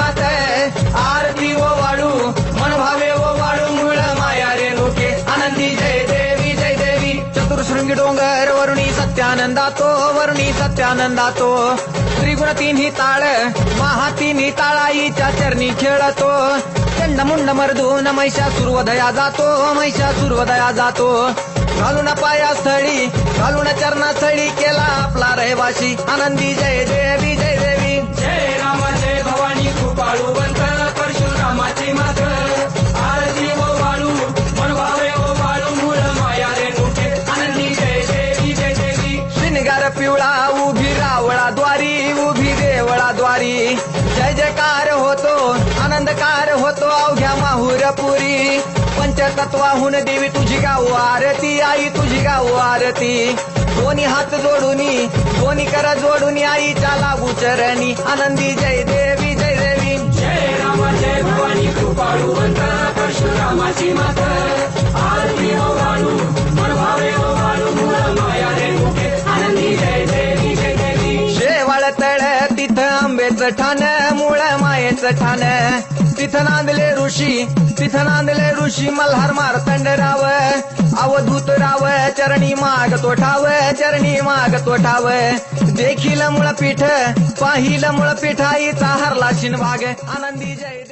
मात आरती ओ वाडू ओ वाडू माया रे लोके. आनंदी जय देवी जय देवी. चतुर्शृंगी डोंगर वरुणी सत्यानंदा तो वरुणी सत्यानंदा त्रिगुण तिन्ही ताळ महा तिन्ही ताळाईच्या चरणी खेळतो. चंड मुंड मर्दून मैशा सुर्वदया जातो मैशा सुर्वदया जातो. घालून पाया स्थळी घालून चरणा स्थळी केला आपला रहिवाशी आनंदी जय देव पिवळा उभी रावळा द्वारी उभी देवळा द्वारी जय जयकार होतो आनंदकार होतो अवघ्या माहुरपुरी. पंचतत्वाहून देवी तुझी गाऊ आरती आई तुझी गाऊ आरती. दोन्ही हात जोडूनी दोन्ही करा जोडून आईच्या लागू चरणी. आनंदी जय देव. तळ तिथं आंबेचं ठाण मुळ मायेचं ठाण. तिथं नांदले ऋषी तिथं नांदले ऋषी मल्हार मारतंड राव अवधूत राव चरणी माग तो ठाव चरणी माग तो ठाव देखील मुळ पीठ पाहिलं मुळ पीठ हरला शिन भाग आनंदी जय